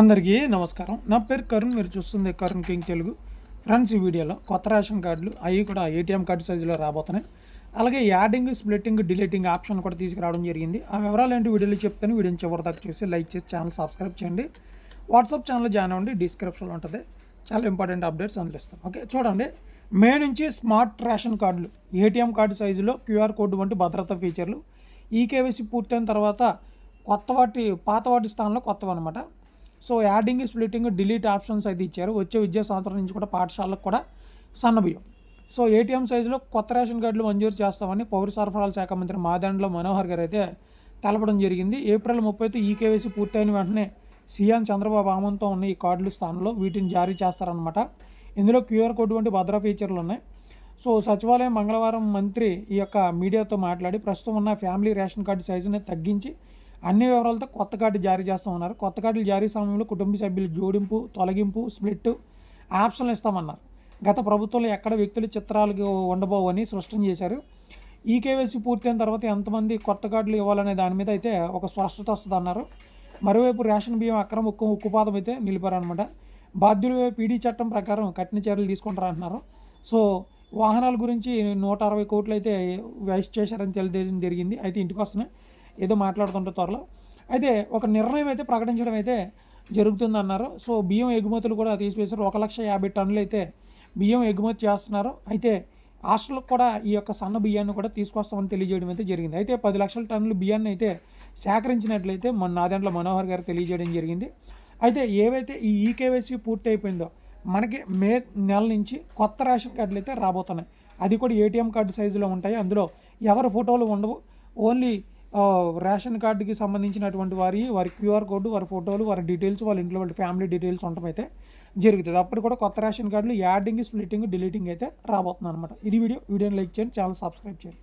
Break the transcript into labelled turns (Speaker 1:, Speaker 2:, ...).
Speaker 1: అందరికీ నమస్కారం. నా పేరు కరుణ్ మీరు చూస్తుంది కరుణ్ కింగ్ తెలుగు. ఫ్రెండ్స్ ఈ వీడియోలో కొత్త రేషన్ కార్డులు అవి కూడా ఏటీఎం కార్డు సైజులో రాబోతున్నాయి. అలాగే యాడింగ్ స్ప్లిట్టింగ్ డిలీటింగ్ ఆప్షన్ కూడా తీసుకురావడం జరిగింది. ఆ వివరాలు ఏంటి వీడియోలో చెప్తాను. వీడియోని చివరి దాకా చూసి లైక్ చేసి ఛానల్ సబ్స్క్రైబ్ చేయండి. వాట్సాప్ ఛానల్ జాయిన్ అవ్వండి. డిస్క్రిప్షన్లో ఉంటుంది. చాలా ఇంపార్టెంట్ అప్డేట్స్ అందులో ఓకే చూడండి. మే నుంచి స్మార్ట్ రేషన్ కార్డులు ఏటీఎం కార్డు సైజులో క్యూఆర్ కోడ్ వంటి భద్రతా ఫీచర్లు. ఈకేవైసీ పూర్తయిన తర్వాత కొత్త వాటి పాత వాటి స్థానంలో కొత్తవి అనమాట so adding splitting delete options అయితే ఇచ్చారు. వచ్చే విద్యా సంవత్సరం నుంచి కూడా పాఠశాలకు కూడా సన్నబియ్యం సో ఏటీఎం సైజులో కొత్త రేషన్ కార్డులు మంజూరు చేస్తామని పౌర సరఫరాల శాఖ మంత్రి మాదండ్ల మనోహర్ గారు అయితే తెలపడం జరిగింది. ఏప్రిల్ ముప్పైతో ఈకేవైసీ పూర్తయిన వెంటనే సీఎం చంద్రబాబు ఆమంతో ఉన్న ఈ కార్డుల స్థానంలో వీటిని జారీ చేస్తారనమాట ఇందులో క్యూఆర్ కోడ్ వంటి భద్ర ఫీచర్లు ఉన్నాయి. సో సచివాలయం మంగళవారం మంత్రి ఈ యొక్క మీడియాతో మాట్లాడి ప్రస్తుతం ఉన్న ఫ్యామిలీ రేషన్ కార్డు సైజుని తగ్గించి అన్ని వివరాలతో కొత్త కార్డు జారీ చేస్తామన్నారు కొత్త కార్డులు జారీ సమయంలో కుటుంబ సభ్యులు జోడింపు తొలగింపు స్ప్లిట్ ఆప్షన్లు ఇస్తామన్నారు. గత ప్రభుత్వంలో ఎక్కడ వ్యక్తుల చిత్రాలు ఉండబోవని స్పష్టం చేశారు. ఈ కేవైసీ పూర్తయిన తర్వాత ఎంతమంది కొత్త కార్డులు ఇవ్వాలనే దాని మీద అయితే ఒక స్పష్టత వస్తుంది అన్నారు. మరోవైపు రేషన్ బియ్యం అక్రమ ఉక్కు ఉక్కుపాదం అయితే నిలిపారనమాట బాధ్యులు పీడీ చట్టం ప్రకారం కఠిన చర్యలు తీసుకుంటారు అంటున్నారు. సో వాహనాల గురించి నూట అరవై కోట్లు అయితే వేస్ట్ చేశారని తెలియజేయడం జరిగింది. అయితే ఇంటికి వస్తున్నాయి. ఏదో మాట్లాడుతుంటే త్వరలో. అయితే ఒక నిర్ణయం అయితే ప్రకటించడం అయితే జరుగుతుందన్నారు. సో బియ్యం ఎగుమతులు కూడా తీసివేశారు. ఒక లక్ష యాభై టన్నులు అయితే బియ్యం ఎగుమతి చేస్తున్నారు. అయితే హాస్టల్కి కూడా ఈ యొక్క సన్న బియ్యాన్ని కూడా తీసుకొస్తామని తెలియజేయడం అయితే జరిగింది. అయితే పది లక్షల టన్నుల బియ్యాన్ని అయితే సేకరించినట్లయితే మన నాదెండ్ల మనోహర్ గారు తెలియజేయడం జరిగింది. అయితే ఏవైతే ఈ ఈకేవైసీ పూర్తి అయిపోయిందో మనకి మే నెల నుంచి కొత్త రేషన్ కార్డులు అయితే రాబోతున్నాయి. అది కూడా ఏటీఎం కార్డు సైజులో ఉంటాయి. అందులో ఎవరి ఫోటోలు ఉండవు. ఓన్లీ రేషన్ కార్డుకి సంబంధించినటువంటి వారి వారి క్యూఆర్ కోడ్ వారి ఫోటోలు వారి డీటెయిల్స్ వాళ్ళ ఇంట్లో వాళ్ళ ఫ్యామిలీ డీటెయిల్స్ ఉండటం అయితే జరుగుతుంది. అప్పుడు కూడా కొత్త రేషన్ కార్డులు యాడింగ్ స్ప్లిట్టింగ్ డిలీటింగ్ అయితే రాబోతుంది అనమాట ఇది వీడియో. వీడియోని లైక్ చేయండి ఛానల్ సబ్స్క్రైబ్ చేయండి.